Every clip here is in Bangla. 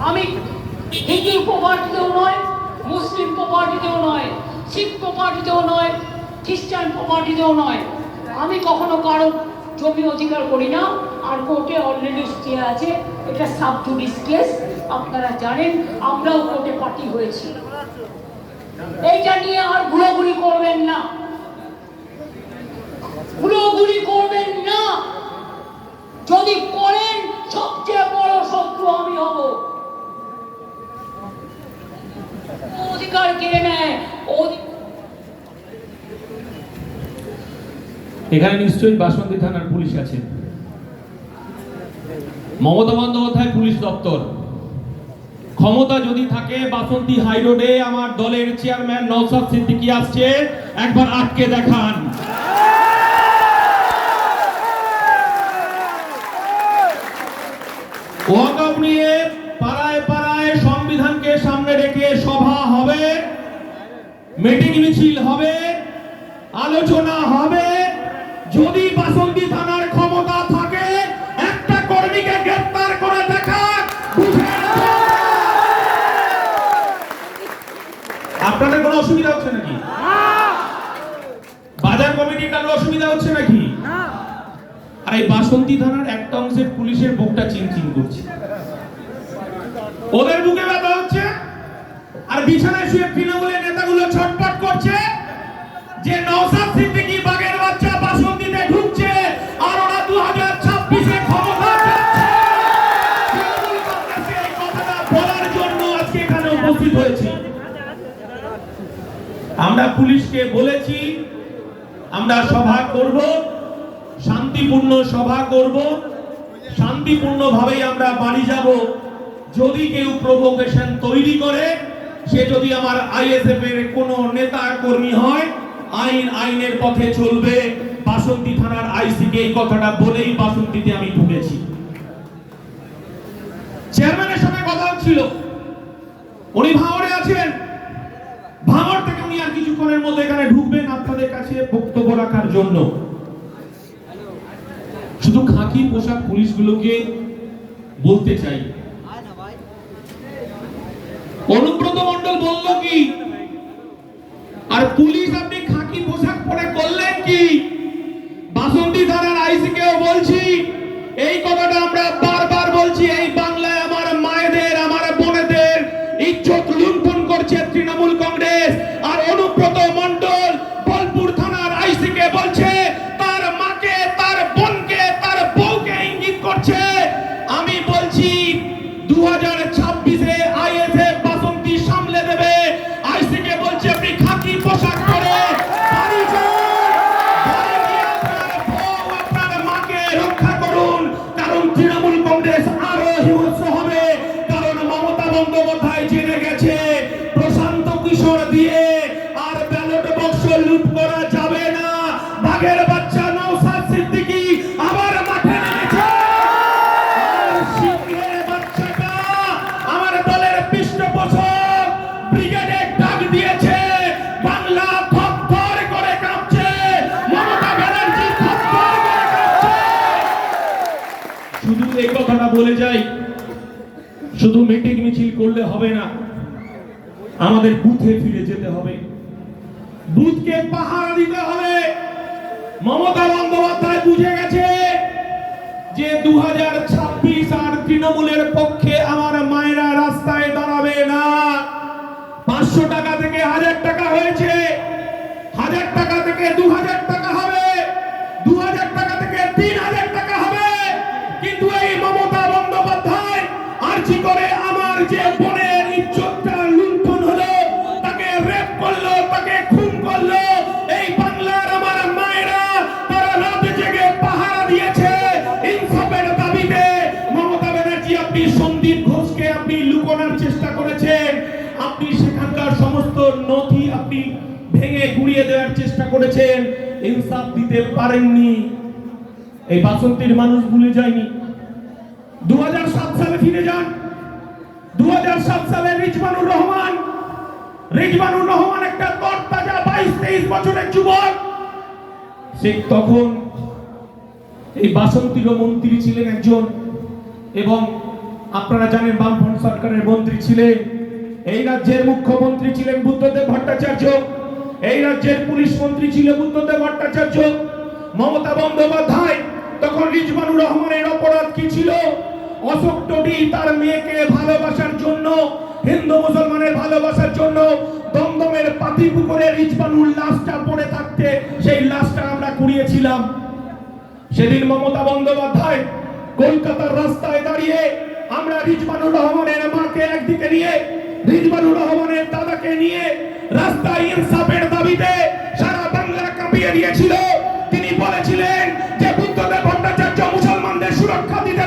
আমি হিন্দু প্রপার্টিতেও নয়, মুসলিম প্রপার্টিতেও নয়, শিখ প্রপার্টিতেও নয়, খ্রিস্টান প্রপার্টিতেও নয়। আমি কখনো কারও জমি অধিকার করি না, আর কোর্টে অলরেডি স্টে আছে, এটা সাব জুডিস কেস আপনারা জানেন, আমরাও কোর্টে পার্টি হয়েছি। এইটা নিয়ে আর ঘুরাঘুরি করবেন না ঘুরাঘুরি করবেন না যদি করেন সবচেয়ে বড় শত্রু আমি হব ও অধিকার কেড়ে নেয় অধি- এখানে নিশ্চয়ই বাসন্তী থানার পুলিশ আছে। মমতা বন্দ্যোপাধ্যায় পুলিশ দপ্তর। ক্ষমতা যদি থাকে, বাসন্তী হাই রোডে আমার দলের চেয়ারম্যান নওসাদ সিদ্দিকী আসছে। একবার আটকে দেখান। ওয়াকআপ নিয়ে পাড়ায় পাড়ায় সংবিধানকে সামনে রেখে সভা হবে। মিটিং মিছিল হবে। আলোচনা হবে। যদি বাসন্তী থানার ক্ষমতা থাকে, একটা কর্মীকে গ্রেফতার করে দেখা আপনাদের কোনো অসুবিধা হচ্ছে নাকি? বাজার কমিটির কারও অসুবিধা হচ্ছে নাকি? আর এই বাসন্তী থানার একটা অংশের পুলিশের বুকটা চিনচিন করছে। ওদের বুকে ব্যথা হচ্ছে, আর বিছানায় শুয়ে তৃণমূলের নেতাগুলো ছটপট করছে যে নওসাদ সিদ্দিকী বাগের উপস্থিত হয়েছি। আমরা পুলিশকে বলেছি, আমরা সভা করব, শান্তিপূর্ণ সভা করব শান্তিপূর্ণ ভাবেই আমরা বাড়ি যাব। যদি কেউ প্রভোকেশন তৈরি করে, সে যদি আমার আইএসএফ এর কোনো নেতা কর্মী হয়, আইন আইনের পথে চলবে। বাসন্তী থানার আইসিকে এই কথাটা বলেই বাসন্তীতে আমি ঢুকেছি। চেয়ারম্যানের সঙ্গে কথা হচ্ছিল। উনি ভাঙড়ে আছেন। ভাঙড় থেকে উনি আর কিছুক্ষণের মধ্যে এখানে ঢুকবেন আপনাদের কাছে বক্তব্য রাখার জন্য। শুধু খাকি পোশাক পুলিশগুলোকে বলতে চাই। অনুব্রত মন্ডল বলল কি, আর পুলিশ আপনি খাকি পোশাক পরে করলেন কি? বাসন্তী থানার আইসিকেও বলছি, এই কথাটা আমরা বলে যাই। শুধু মিটিং মিছিল করলে হবে না, আমাদের বুথে ফিরে যেতে হবে। বুথকে পাহারা দিতে হবে। মমতা বন্দ্যোপাধ্যায় বুঝে গেছে যে দু হাজার ছাব্বিশ আর তৃণমূলের পক্ষে আমার মায়েরা রাস্তায় দাঁড়াবে না। পাঁচশো টাকা থেকে হাজার টাকা হয়েছে। হাজার টাকা থেকে দু হাজার টাকা যে বোনের ইজ্জতটা লুণ্ঠন হলো, তাকে রেপ করল, তাকে খুন করল, এই বাংলার আমার মায়েরা, তারা রাত জেগে পাহারা দিয়েছে। ইনসাফের দাবিতে মমতা ব্যানার্জি আপনি সন্দীপ ঘোষকে আপনি লুকোনোর চেষ্টা করেছেন। আপনি সেখানকার সমস্ত নথি আপনি ভেঙে গুড়িয়ে দেওয়ার চেষ্টা করেছেন। ইনসাফ দিতে পারেননি। এই বাসন্তীর মানুষ ভুলে যায়নি। দু হাজার সাত সালে ফিরে যান। দু সালে রিজবানুর রহমান রিজবানুর রহমান একটা তরতাজা বাইশ তেইশ বছরের যুবক। সে তখন এই বাসন্তীর মন্ত্রী ছিলেন একজন এবং আপনারা জানেন বামফ্রন্ট সরকারের মন্ত্রী ছিলেন। এই রাজ্যের মুখ্যমন্ত্রী ছিলেন বুদ্ধদেব ভট্টাচার্য। এই রাজ্যের পুলিশ মন্ত্রী ছিল বুদ্ধদেব ভট্টাচার্য। মমতা বন্দ্যোপাধ্যায়, তখন রিজবানুর রহমানের অপরাধ কি ছিল? অশোক টডি তার মেয়েকে ভালোবাসার জন্য, হিন্দু মুসলমানের ভালোবাসার জন্য দমদমের পাতি পুকুরে রিজবানুর লাশটা পড়ে থাকতে সেই লাশটা আমরা কুড়িয়েছিলাম। সেদিন মমতা বন্দ্যোপাধ্যায় কলকাতার রাস্তায় দাঁড়িয়ে আমরা রিজবানুর রহমানের মাকে একদিকে নিয়ে, রিজবানুর রহমানের দাদাকে নিয়ে রাস্তায় ইনসাফের দাবিতে সারা বাংলা কাঁপিয়ে দিয়েছিল। তিনি বলেছিলেন যে বুদ্ধদেব ভট্টাচার্য মুসলমানদের সুরক্ষা দিতে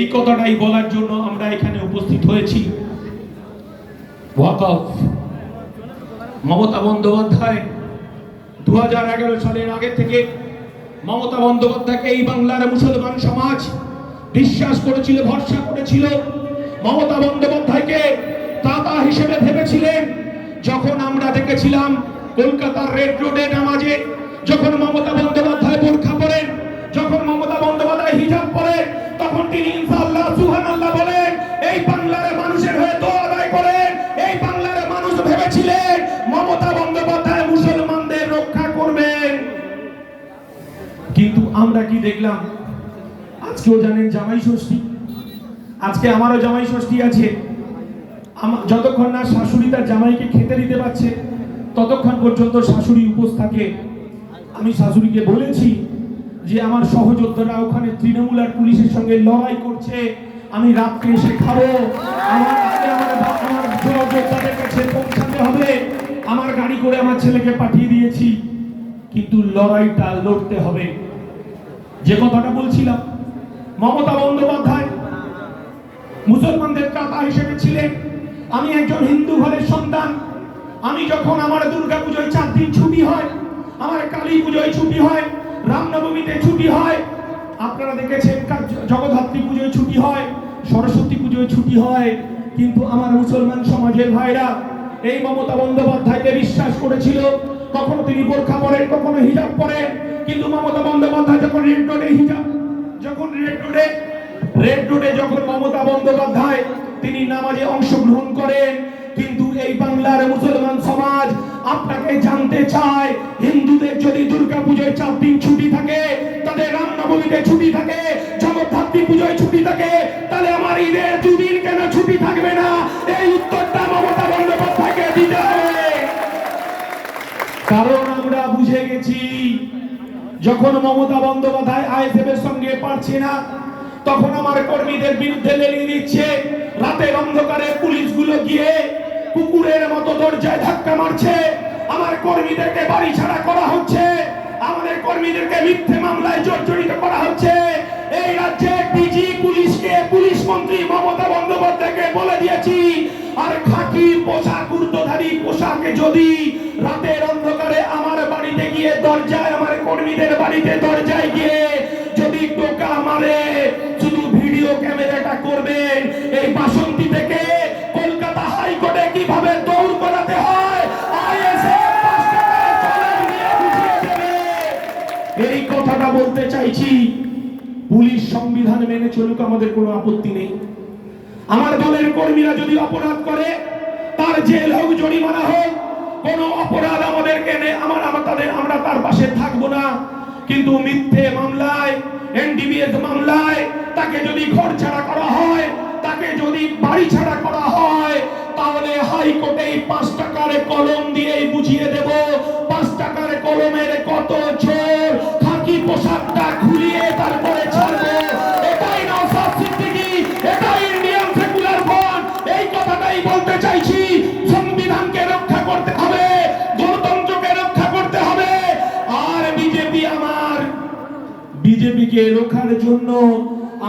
এই কথাটাই বলার জন্য আমরা এখানে উপস্থিত হয়েছি। মমতা বন্দ্যোপাধ্যায় দু সালের আগে থেকে মমতা বন্দ্যোপাধ্যায়কে এই বাংলার মুসলমান সমাজ বিশ্বাস করেছিল, ভরসা করেছিল। মমতা বন্দ্যোপাধ্যায়কে দাতা হিসেবে ভেবেছিলেন। যখন আমরা দেখেছিলাম কলকাতার রেড রোডে নামাজে, যখন মমতা বন্দ্যোপাধ্যায় বোরখা পরেন, যখন মমতা বন্দ্যোপাধ্যায় আমরা কি দেখলাম? আজকেও জানেন জামাই ষষ্ঠী। আজকে আমারও জামাই ষষ্ঠী আছে। যতক্ষণ না শাশুড়ি তার জামাইকে খেতে দিতে পারছে, ততক্ষণ পর্যন্ত শাশুড়ি উপোস থাকে। আমি শাশুড়িকে বলেছি যে, আমার সহযোদ্ধারা ওখানে তৃণমূল আর পুলিশের সঙ্গে লড়াই করছে। আমি রাত্রে এসে খাব। আমার কাছে পৌঁছাতে হবে। আমার গাড়ি করে আমার ছেলেকে পাঠিয়ে দিয়েছি। কিন্তু লড়াইটা লড়তে হবে। কথাটা বলছিলাম, মমতা বন্দ্যোপাধ্যায় মুসলমানদের কাতা হিসেবে ছিলেন। আমি একজন হিন্দু ঘরের সন্তান। আমি যখন আমার দুর্গা পুজোয় চার দিন ছুটি হয়, আমার কালী পুজোয় ছুটি হয়, রামনবমীতে ছুটি হয়, আপনারা দেখেছেন জগদ্ধাত্রী পুজোয় ছুটি হয়, সরস্বতী পুজোয় ছুটি হয়। কিন্তু আমার মুসলমান সমাজের ভাইরা এই মমতা বন্দ্যোপাধ্যায়কে বিশ্বাস করেছিল কখনো তিনি বোরখা পরেন কখনো হিজাব পরেন কিন্তু মমতা বন্দ্যোপাধ্যায় যখন রেড রোডে হিজাব, যখন রেড রোডে রেড রোডে যখন মমতা বন্দ্যোপাধ্যায় তিনি নামাজে অংশগ্রহণ করেন, কিন্তু এই বাংলার মুসলমান সমাজ আপনাকে জানতে চায়, হিন্দুদের যদি দুর্গা পুজোয় চার দিন ছুটি থাকে, তাদের রামনবমীতে ছুটি থাকে, জগদ্ধাত্রী পুজোয় ছুটি থাকে, তাহলে আমার ঈদের দুদিন কেন ছুটি থাকবে না? এই যখন মমতা বন্দ্যোপাধ্যায় আইএসএফ এর সঙ্গে পারছে না, তখন আমার কর্মীদের বিরুদ্ধে লেগে দিচ্ছে। রাতের অন্ধকারে পুলিশগুলো গিয়ে কুকুরের মতো দরজায় ধাক্কা মারছে। আমার কর্মীদেরকে বাড়ি ছাড়া করা হচ্ছে। আমাদের কর্মীদেরকে মিথ্যে মামলায় জর্জরিত করা হচ্ছে। এই রাজ্যে ডিজি পুলিশকে পুলিশ মন্ত্রী মমতা বন্দ্যোপাধ্যায়কে বলে দিয়েছি আর খাকি পোশাক উর্দধারী পোশাকে যদি রাতের অন্ধকারে আমার বাড়িতে গিয়ে দরজায়, আমার কর্মীদের বাড়িতে দরজায় গিয়ে যদি টোকা মারে, শুধু ভিডিও ক্যামেরাটা করবেন। এই বাসন্তী থেকে কলকাতা হাইকোর্টে কীভাবে দৌড় করাতে হয়। এই কথাটা বলতে চাইছি, পুলিশ সংবিধান মেনে চলুক, আমাদের কোনো আপত্তি নেই। আমার দলের কর্মীরা যদি অপরাধ করে, তার জেল হোক, জরিমানা হোক, কোনো অপরাধ আমাদেরকে নে- আমার আমার তাদের আমরা তার পাশে থাকব না। কিন্তু মিথ্যে মামলায়, এনডিবিএস মামলায় তাকে যদি ঘর ছাড়া করা হয়, তাকে যদি বাড়ি ছাড়া করা হয়, তাহলে হাইকোর্টে পাঁচ টাকার কলম দিয়েই বুঝিয়ে দেব, পাঁচ টাকার কলমের কত জোর বিজেপি রক্ষার জন্য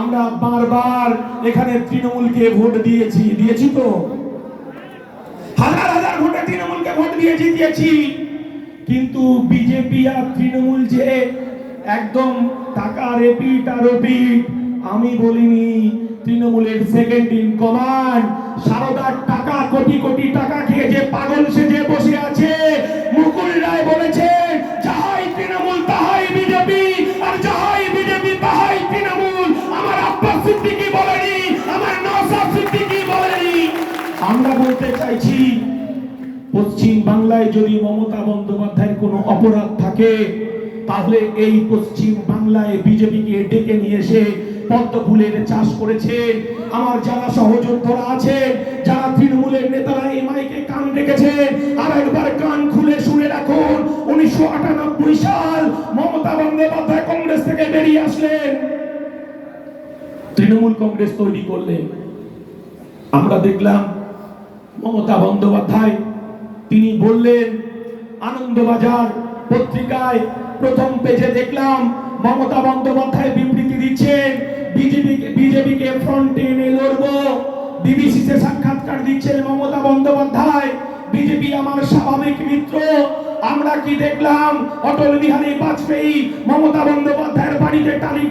আমরা বারবার এখানে তৃণমূলকে ভোট দিয়েছি। দিয়েছি তো? হাজার হাজার ভোটে তৃণমূলকে ভোট কিন্তু বিজেপি আর তৃণমূল যে একদম টাকা রেপিট আর আমি বলিনি, তৃণমূলের সেকেন্ড ইন কমান্ড সারদার টাকা, কোটি কোটি টাকা খেয়ে যে পাগল সেজে বসে আছে, মুকুল রায় বলেছেন যদি মমতা বন্দ্যোপাধ্যায়ের কোনো অপরাধ থাকে, তাহলে এই পশ্চিম বাংলায় বিজেপিকে ডেকে নিয়ে এসে পদ্ম ফুলের চাষ করেছে। আমার যারা সহযোদ্ধারা আছেন যারা তৃণমূলের নেতারা এই মাইকে কান রেখেছেন আর একবার কান খুলে শুনে রাখুন, উনিশশো আটানব্বই সাল মমতা বন্দ্যোপাধ্যায় কংগ্রেস থেকে বেরিয়ে আসলেন। তৃণমূল কংগ্রেস তৈরি করলেন। আমরা দেখলাম মমতা বন্দ্যোপাধ্যায় তিনি বললেন, আনন্দবাজার পত্রিকায় প্রথম পেজে দেখলাম মমতা বন্দ্যোপাধ্যায় বিবৃতি দিচ্ছেন, বিজেপি বিজেপিকে ফ্রন্টে এনে লড়বো। বিবিসিতে সাক্ষাৎকার দিচ্ছেন মমতা বন্দ্যোপাধ্যায়, বিজেপি আমার স্বাভাবিক মিত্র। আমরা কি দেখলাম? অটল বিহারী বাজপেয়ী মমতা বন্দ্যোপাধ্যায়ের বাড়িতে তারিখ